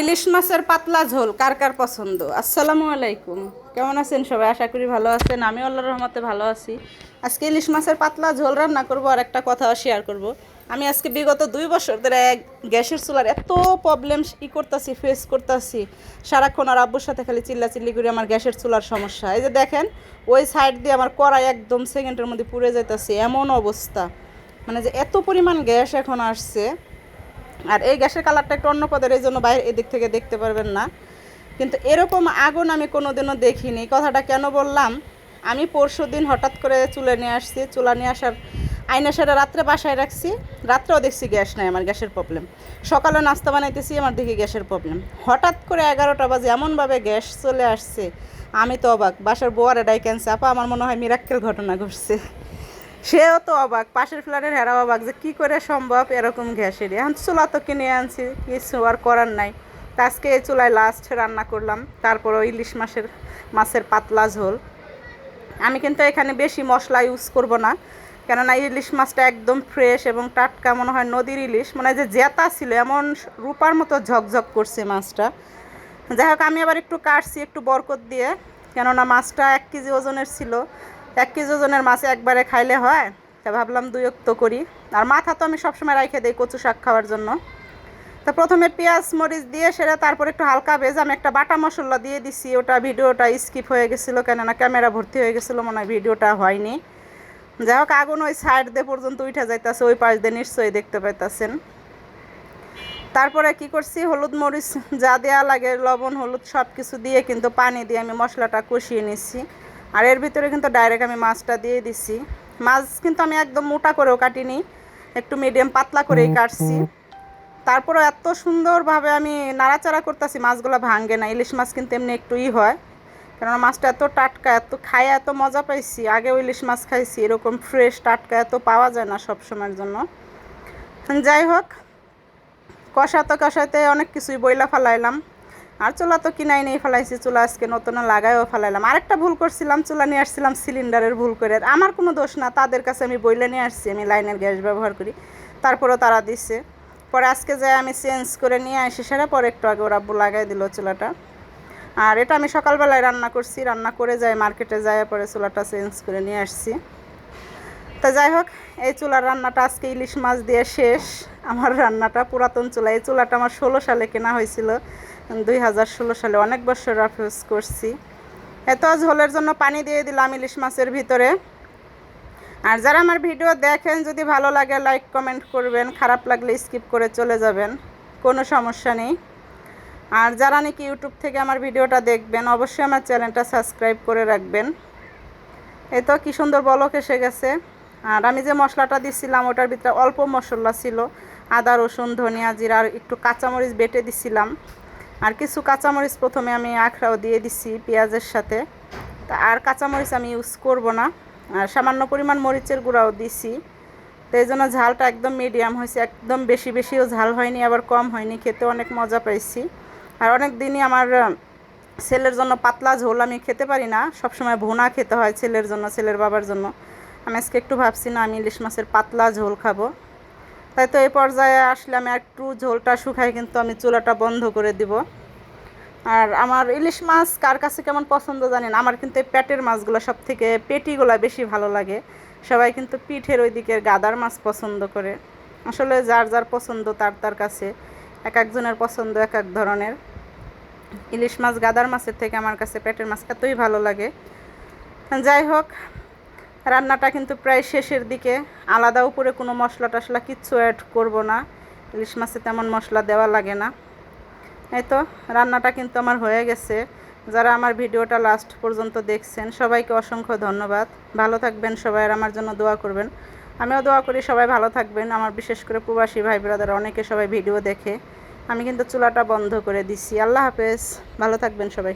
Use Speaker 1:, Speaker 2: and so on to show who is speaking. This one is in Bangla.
Speaker 1: ইলিশ মাছের পাতলা ঝোল, কার কার পছন্দ? আসসালামু আলাইকুম। কেমন আছেন সবাই? আশা করি ভালো আছেন। আমি আল্লাহর রহমতে ভালো আছি। আজকে ইলিশ মাছের পাতলা ঝোল রান্না করব আর একটা কথা শেয়ার করব। আমি আজকে বিগত দুই বছর ধরে এক গ্যাসের চুলার এত প্রবলেম ই করতেছি ফেস করতেছি। সারাক্ষণ আর আব্বুর সাথে খালি চিল্লা চিল্লি করে আমার গ্যাসের চুলার সমস্যা। এই যে দেখেন, ওই সাইড দিয়ে আমার কড়াই একদম সেকেন্ডের মধ্যে পুড়ে যাইতেছে। এমন অবস্থা। মানে যে এত পরিমাণ গ্যাস এখন আসছে। আর এই গ্যাসের কালারটা একটু অন্য পদের, এই জন্য বাইরে, এদিক থেকে দেখতে পারবেন না। কিন্তু এরকম আগুন আমি কোনোদিনও দেখিনি। কথাটা কেন বললাম? আমি পরশু দিন হঠাৎ করে চুলে নিয়ে আসছি। চুলা নিয়ে আসার আইনা সেটা রাত্রে বাসায় রাখছি। রাত্রেও দেখছি গ্যাস নাই, আমার গ্যাসের প্রবলেম সকালে নাস্তা বানাইতেছি, আমার দেখি গ্যাসের প্রবলেম হঠাৎ করে এগারোটা বাজে, এমনভাবে গ্যাস চলে আসছে, আমি তো অবাক। বাসার বোয়ারে ডাইকেনছে আপা, আমার মনে হয় মিরাক্কেল ঘটনা ঘটছে। সেও তো অবাক, পাশের ফ্ল্যাটের হেরা অবাক যে কী করে সম্ভব এরকম গ্যাসের? এখন চুলা তো কিনে আনছি, কিছু আর করার নাই। তা আজকে এই চুলায় লাস্ট রান্না করলাম, তারপর ইলিশ মাছের মাছের পাতলা ঝোল। আমি কিন্তু এখানে বেশি মশলা ইউজ করব না, কেননা ইলিশ মাছটা একদম ফ্রেশ এবং টাটকা, মনে হয় নদীর ইলিশ, মনে যে জেতা ছিল, এমন রূপার মতো ঝকঝক করছে মাছটা। যাই হোক, আমি আবার একটু কাটছি, একটু বরকত দিয়ে, কেননা মাছটা এক কেজি ওজনের ছিল। এক কেজি ওজনের মাছ একবারে খাইলে হয়, তা ভাবলাম দুই অক্ত করি। আর মাথা তো আমি সবসময় রাখে দিই কচু শাক খাওয়ার জন্য। তো প্রথমে পেঁয়াজ, মরিচ দিয়ে সেটা তারপর একটু হালকা ভেজ আমি একটা বাটা মশলা দিয়ে দিছি। ওটা ভিডিওটা স্কিপ হয়ে গেছিল কেননা ক্যামেরা ভর্তি হয়ে গেছিল, মনে হয় ভিডিওটা হয়নি। যাই হোক, আগুন ওই সাইড দিয়ে পর্যন্ত উঠে যাইতেছে, ওই পাশ দিয়ে নিশ্চয়ই দেখতে পাইতেছেন। তারপরে কি করছি, হলুদ মরিচ যা দেওয়া লাগে, লবণ, হলুদ সব কিছু দিয়ে কিন্তু পানি দিয়ে আমি মশলাটা কষিয়ে নিচ্ছি আর এর ভিতরে কিন্তু ডাইরেক্ট আমি মাছটা দিয়ে দিছি। মাছ কিন্তু আমি একদম মোটা করেও কাটিনি একটু মিডিয়াম পাতলা করেই কাটছি। তারপরে এত সুন্দরভাবে আমি নাড়াচাড়া করতেছি মাছগুলো ভাঙ্গে না ইলিশ মাছ কিন্তু এমনি একটু ই হয়। কেননা মাছটা এত টাটকা এত খাই এত মজা পাইছি আগেও ইলিশ মাছ খাইছি এরকম ফ্রেশ টাটকা এত পাওয়া যায় না সব সময়ের জন্য। যাই হোক কষাতে কষাতে অনেক কিছুই বইলা ফালাইলাম। আর চুলা তো কিনাই নেই, ফেলাইছি। চুলা আজকে নতুন লাগাইও ফেলাইলাম। আরেকটা ভুল করছিলাম, চুলা নিয়ে আসছিলাম সিলিন্ডারের ভুল করে। আমার কোনো দোষ না, তাদের কাছে আমি বইলে নিয়ে আসছি, আমি লাইনের গ্যাস ব্যবহার করি। তারপরেও তারা দিচ্ছে পরে আজকে যাই আমি চেঞ্জ করে নিয়ে আসি, সেটা পরে একটু আগে ওরা লাগাই দিল চুলাটা। আর এটা আমি সকালবেলায় রান্না করছি, রান্না করে যাই, মার্কেটে যাই, পরে চুলাটা চেঞ্জ করে নিয়ে আসছি। তো যাই হোক, এই চুলার রান্নাটা আজকে ইলিশ মাছ দিয়ে শেষ। আমার রান্নাটা পুরাতন চুলা, এই চুলাটা আমার ষোলো সালে কেনা হয়েছিল। দুই হাজার ষোলো সালে অনেক বছর রাফিউজ করছি। এত ঝোলের জন্য পানি দিয়ে দিলাম ইলিশ মাছের ভিতরে। আর যারা আমার ভিডিও দেখেন, যদি ভালো লাগে লাইক কমেন্ট করবেন। খারাপ লাগলে স্কিপ করে চলে যাবেন। কোনো সমস্যা নেই। আর যারা নাকি ইউটিউব থেকে আমার ভিডিওটা দেখবেন, অবশ্যই আমার চ্যানেলটা সাবস্ক্রাইব করে রাখবেন। এ তো কী সুন্দর বলক এসে গেছে। আর আমি যে মশলাটা দিছিলাম, ওটার ভিতরে অল্প মশলা ছিল। আদা, রসুন, ধনিয়া, জিরা, আর একটু কাঁচামরিচ বেটে দিছিলাম। আর কিছু কাঁচামরিচ প্রথমে আমি আখড়াও দিয়ে দিছি পেঁয়াজের সাথে। তা আর কাঁচামরিচ আমি ইউজ করব না। আর সামান্য পরিমাণ মরিচের গুঁড়াও দিছি। তো এই জন্য ঝালটা একদম মিডিয়াম হয়েছে, একদম বেশি বেশিও ঝাল হয়নি, আবার কম হয়নি, খেতে অনেক মজা পাইছি। আর অনেক দিনই আমার ছেলের জন্য পাতলা ঝোল আমি খেতে পারি না। সবসময় ভুনা খেতে হয় ছেলের জন্য, ছেলের বাবার জন্য। আমি আজকে একটু ভাবছি না আমি ইলিশ মাছের পাতলা ঝোল খাব। তাই তো এই পর্যায়ে আসলে আমি একটু ঝোলটা শুকাই, কিন্তু আমি চুলাটা বন্ধ করে দিব। আর আমার ইলিশ মাছ কার কাছে কেমন পছন্দ জানেন? আমার কিন্তু এই পেটের মাছগুলো সব থেকে পেটিগুলো বেশি ভালো লাগে। সবাই কিন্তু পিঠের ওই দিকের গাদার মাছ পছন্দ করে। আসলে যার যার পছন্দ তার তার কাছে। এক একজনের পছন্দ এক এক ধরনের। ইলিশ মাছ গাদার মাছের থেকে আমার কাছে পেটের মাছ এতই ভালো লাগে। যাই হোক রান্নাটা কিন্তু প্রায় শেষের দিকে। আলাদা উপরে কোনো মশলা টশলা কিচ্ছু অ্যাড করব না। ইলিশ মাছে তেমন মশলা দেওয়া লাগে না। এই তো, রান্নাটা কিন্তু আমার হয়ে গেছে। যারা আমার ভিডিওটা লাস্ট পর্যন্ত দেখছেন, সবাইকে অসংখ্য ধন্যবাদ। ভালো থাকবেন সবাই আর আমার জন্য দোয়া করবেন। আমিও দোয়া করি সবাই ভালো থাকবেন। আমার বিশেষ করে প্রবাসী ভাই ব্রাদার অনেকে সবাই ভিডিও দেখে। আমি কিন্তু চুলাটা বন্ধ করে দিছি। আল্লাহ হাফেজ। ভালো থাকবেন সবাই।